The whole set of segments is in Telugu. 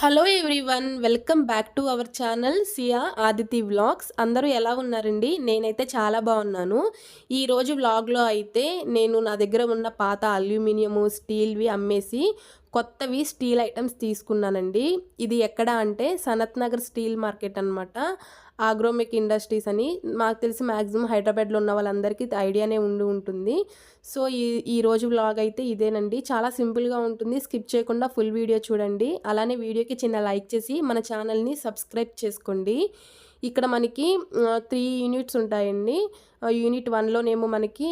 Hello everyone welcome back to our channel Siya Aditi vlogs. అందరూ ఎలా ఉన్నారండి? నేనైతే చాలా బాగున్నాను. ఈరోజు వ్లాగ్లో అయితే నేను నా దగ్గర ఉన్న పాత అల్యూమినియము స్టీల్వి అమ్మేసి కొత్తవి స్టీల్ ఐటమ్స్ తీసుకున్నానండి. ఇది ఎక్కడ అంటే సనత్ నగర్ స్టీల్ మార్కెట్ అనమాట ఆగ్రోమిక్ ఇండస్ట్రీస్ అని. మాకు తెలిసి మ్యాక్సిమం హైదరాబాద్లో ఉన్న వాళ్ళందరికీ ఐడియానే ఉండి ఉంటుంది. సో ఈ ఈ రోజు వ్లాగ్ అయితే ఇదేనండి. చాలా సింపుల్గా ఉంటుంది. స్కిప్ చేయకుండా ఫుల్ వీడియో చూడండి. అలానే వీడియోకి చిన్న లైక్ చేసి మన ఛానల్ని సబ్స్క్రైబ్ చేసుకోండి. ఇక్కడ మనకి త్రీ యూనిట్స్ ఉంటాయండి. యూనిట్ వన్లోనేమో మనకి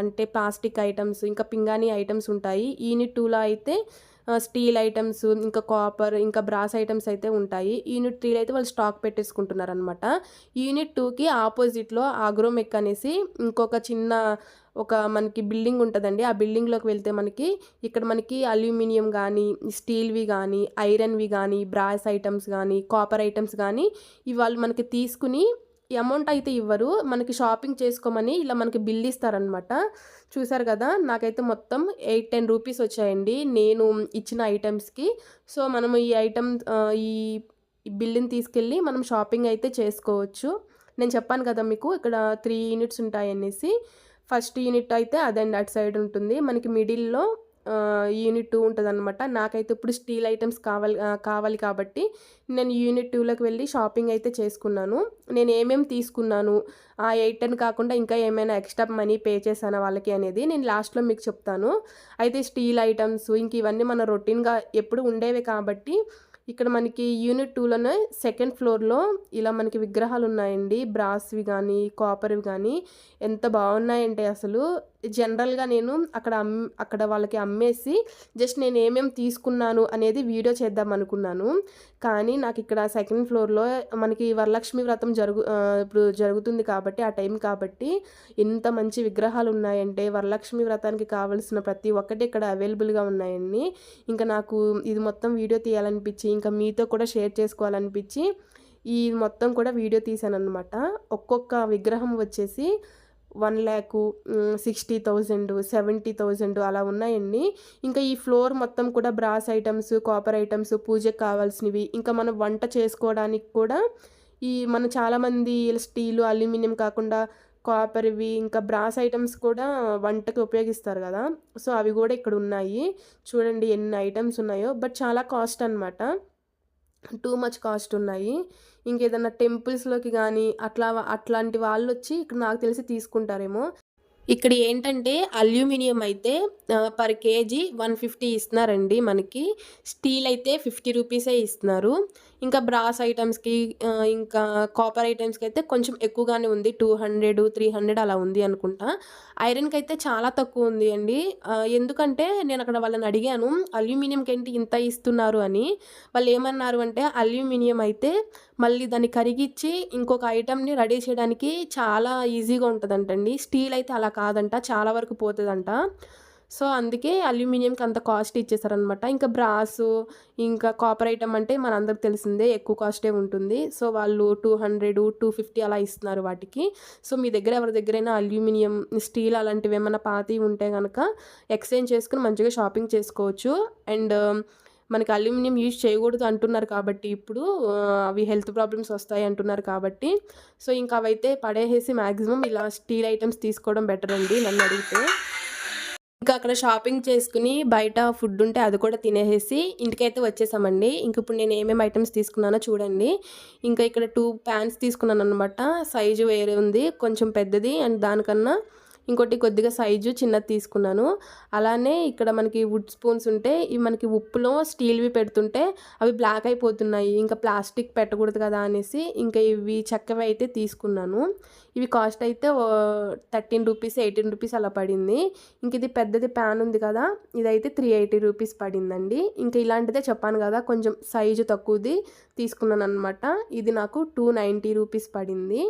అంటే ప్లాస్టిక్ ఐటమ్స్ ఇంకా పింగాణి ఐటమ్స్ ఉంటాయి. యూనిట్ టూలో అయితే స్టీల్ ఐటమ్స్ ఇంకా కాపర్ ఇంకా బ్రాస్ ఐటమ్స్ అయితే ఉంటాయి. యూనిట్ త్రీలో అయితే వాళ్ళు స్టాక్ పెట్టేసుకుంటున్నారు అనమాట యూనిట్ టూకి ఆపోజిట్లో ఆగ్రోమెక్ అనేసి ఇంకొక చిన్న ఒక మనకి బిల్డింగ్ ఉంటుందండి. ఆ బిల్డింగ్లోకి వెళ్తే మనకి ఇక్కడ మనకి అల్యూమినియం కానీ స్టీల్వి కానీ ఐరన్వి కానీ బ్రాస్ ఐటమ్స్ కానీ కాపర్ ఐటమ్స్ కానీ ఇవాళ మనకి తీసుకుని అమౌంట్ అయితే ఇవ్వరు. మనకి షాపింగ్ చేసుకోమని ఇలా మనకి బిల్ ఇస్తారనమాట చూసారు కదా నాకైతే మొత్తం ఎయిట్ టెన్ రూపీస్ వచ్చాయండి నేను ఇచ్చిన ఐటమ్స్కి. సో మనము ఈ ఐటమ్ ఈ బిల్లుని తీసుకెళ్ళి మనం షాపింగ్ అయితే చేసుకోవచ్చు. నేను చెప్పాను కదా మీకు ఇక్కడ త్రీ యూనిట్స్ ఉంటాయనేసి. ఫస్ట్ యూనిట్ అయితే అదండి అటు సైడ్ ఉంటుంది. మనకి మిడిల్లో యూనిట్ టూ ఉంటుంది అనమాట నాకైతే ఇప్పుడు స్టీల్ ఐటమ్స్ కావాలి కావాలి కాబట్టి నేను యూనిట్ టూలోకి వెళ్ళి షాపింగ్ అయితే చేసుకున్నాను. నేను ఏమేమి తీసుకున్నాను ఆ ఎయిట్ టెన్ కాకుండా ఇంకా ఏమైనా ఎక్స్ట్రా మనీ పే చేశాను వాళ్ళకి అనేది నేను లాస్ట్లో మీకు చెప్తాను. అయితే స్టీల్ ఐటమ్స్ ఇంక ఇవన్నీ మన రొటీన్గా ఎప్పుడు ఉండేవి కాబట్టి ఇక్కడ మనకి యూనిట్ టూలోనే సెకండ్ ఫ్లోర్లో ఇలా మనకి విగ్రహాలు ఉన్నాయండి. బ్రాస్వి కానీ కాపర్వి కానీ ఎంత బాగున్నాయంటే అసలు జనరల్గా నేను అక్కడ అమ్ అక్కడ వాళ్ళకి అమ్మేసి జస్ట్ నేను ఏమేమి తీసుకున్నాను అనేది వీడియో చేద్దాం అనుకున్నాను. కానీ నాకు ఇక్కడ సెకండ్ ఫ్లోర్లో మనకి వరలక్ష్మి వ్రతం జరుగు ఇప్పుడు జరుగుతుంది కాబట్టి ఆ టైం కాబట్టి ఎంత మంచి విగ్రహాలు ఉన్నాయంటే వరలక్ష్మి వ్రతానికి కావలసిన ప్రతి ఒక్కటి ఇక్కడ అవైలబుల్గా ఉన్నాయండి. ఇంకా నాకు ఇది మొత్తం వీడియో తీయాలనిపించి ఇంకా మీతో కూడా షేర్ చేసుకోవాలనిపించి ఈ మొత్తం కూడా వీడియో తీసాను అనమాట ఒక్కొక్క విగ్రహం వచ్చేసి one lakh sixty thousand seventy thousand అలా ఉన్నాయండి. ఇంకా ఈ ఫ్లోర్ మొత్తం కూడా బ్రాస్ ఐటమ్స్ కాపర్ ఐటమ్స్ పూజకు కావాల్సినవి. ఇంకా మనం వంట చేసుకోవడానికి కూడా ఈ మన చాలామంది స్టీలు అల్యూమినియం కాకుండా కాపర్వి ఇంకా బ్రాస్ ఐటమ్స్ కూడా వంటకి ఉపయోగిస్తారు కదా. సో అవి కూడా ఇక్కడ ఉన్నాయి. చూడండి ఎన్ని ఐటమ్స్ ఉన్నాయో. బట్ చాలా కాస్ట్ అన్నమాట. టూ మచ్ కాస్ట్ ఉన్నాయి. ఇంకేదన్నా టెంపుల్స్లోకి కానీ అట్లా అట్లాంటి వాళ్ళు వచ్చి ఇక్కడ నాకు తెలిసి తీసుకుంటారేమో. ఇక్కడ ఏంటంటే అల్యూమినియం అయితే పర్ కేజీ వన్ ఫిఫ్టీ ఇస్తున్నారండి మనకి. స్టీల్ అయితే ఫిఫ్టీ రూపీసే ఇస్తున్నారు. ఇంకా బ్రాస్ ఐటమ్స్కి ఇంకా కాపర్ ఐటమ్స్కి అయితే కొంచెం ఎక్కువగానే ఉంది. టూ హండ్రెడ్ త్రీ హండ్రెడ్ అలా ఉంది అనుకుంటా. ఐరన్కి అయితే చాలా తక్కువ ఉంది అండి. ఎందుకంటే నేను అక్కడ వాళ్ళని అడిగాను అల్యూమినియంకి ఏంటి ఇంత ఇస్తున్నారు అని? వాళ్ళు ఏమన్నారు అంటే అల్యూమినియం అయితే మళ్ళీ దాన్ని కరిగిచ్చి ఇంకొక ఐటమ్ని రెడీ చేయడానికి చాలా ఈజీగా ఉంటుందంటండి. స్టీల్ అయితే అలా కాదంట చాలా వరకు పోతుందంట. సో అందుకే అల్యూమినియంకి అంత కాస్ట్ ఇచ్చేసారనమాట ఇంకా బ్రాసు ఇంకా కాపర్ ఐటమ్ అంటే మనందరికి తెలిసిందే ఎక్కువ కాస్టే ఉంటుంది. సో వాళ్ళు టూ హండ్రెడ్ టూ ఫిఫ్టీ అలా ఇస్తున్నారు వాటికి. సో మీ దగ్గర ఎవరి దగ్గరైనా అల్యూమినియం స్టీల్ అలాంటివి ఏమైనా పాతవి ఉంటే కనుక ఎక్స్చేంజ్ చేసుకుని మంచిగా షాపింగ్ చేసుకోవచ్చు. అండ్ మనకి అల్యూమినియం యూజ్ చేయకూడదు అంటున్నారు కాబట్టి ఇప్పుడు అవి హెల్త్ ప్రాబ్లమ్స్ వస్తాయి అంటున్నారు కాబట్టి. సో ఇంకా అవైతే పడేసేసి మ్యాక్సిమం ఇలా స్టీల్ ఐటమ్స్ తీసుకోవడం బెటర్ అండి నన్ను అడిగితే. ఇంకా అక్కడ షాపింగ్ చేసుకుని బయట ఫుడ్ ఉంటే అది కూడా తినేసి ఇంటికైతే వచ్చేసామండి. ఇంక ఇప్పుడు నేను ఏమేమి ఐటమ్స్ తీసుకున్నానో చూడండి. ఇంకా ఇక్కడ టూ ప్యాన్స్ తీసుకున్నాను అనమాట సైజు వేరే ఉంది కొంచెం పెద్దది. అండ్ దానికన్నా ఇంకోటి కొద్దిగా సైజు చిన్నది తీసుకున్నాను. అలానే ఇక్కడ మనకి వుడ్ స్పూన్స్ ఉంటే ఇవి మనకి ఉప్పులో స్టీల్వి పెడుతుంటే అవి బ్లాక్ అయిపోతున్నాయి. ఇంకా ప్లాస్టిక్ పెట్టకూడదు కదా అనేసి ఇంకా ఇవి చెక్కవి అయితే తీసుకున్నాను. ఇవి కాస్ట్ అయితే థర్టీన్ రూపీస్ ఎయిటీన్ రూపీస్ అలా పడింది. ఇంక ఇది పెద్దది ప్యాన్ ఉంది కదా ఇదైతే త్రీ ఎయిటీ రూపీస్ పడిందండి. ఇంకా ఇలాంటిదే చెప్పాను కదా కొంచెం సైజు తక్కువది తీసుకున్నాను అనమాట ఇది నాకు టూ నైంటీ రూపీస్ పడింది.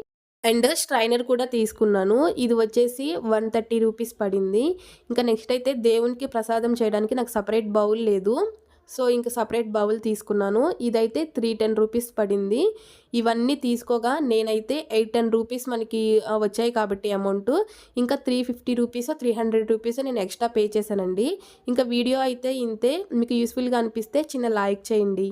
అండ్ స్ట్రైనర్ కూడా తీసుకున్నాను. ఇది వచ్చేసి వన్ థర్టీ రూపీస్ పడింది. ఇంకా నెక్స్ట్ అయితే దేవునికి ప్రసాదం చేయడానికి నాకు సపరేట్ బౌల్ లేదు. సో ఇంకా సపరేట్ బౌల్ తీసుకున్నాను. ఇదైతే త్రీ టెన్ రూపీస్ పడింది. ఇవన్నీ తీసుకోగా నేనైతే ఎయిట్ టెన్ రూపీస్ మనకి వచ్చాయి కాబట్టి అమౌంట్. ఇంకా three fifty rupees three hundred rupees నేను ఎక్స్ట్రా పే చేశానండి. ఇంకా వీడియో అయితే ఇంతే. మీకు యూస్ఫుల్గా అనిపిస్తే చిన్న లైక్ చేయండి.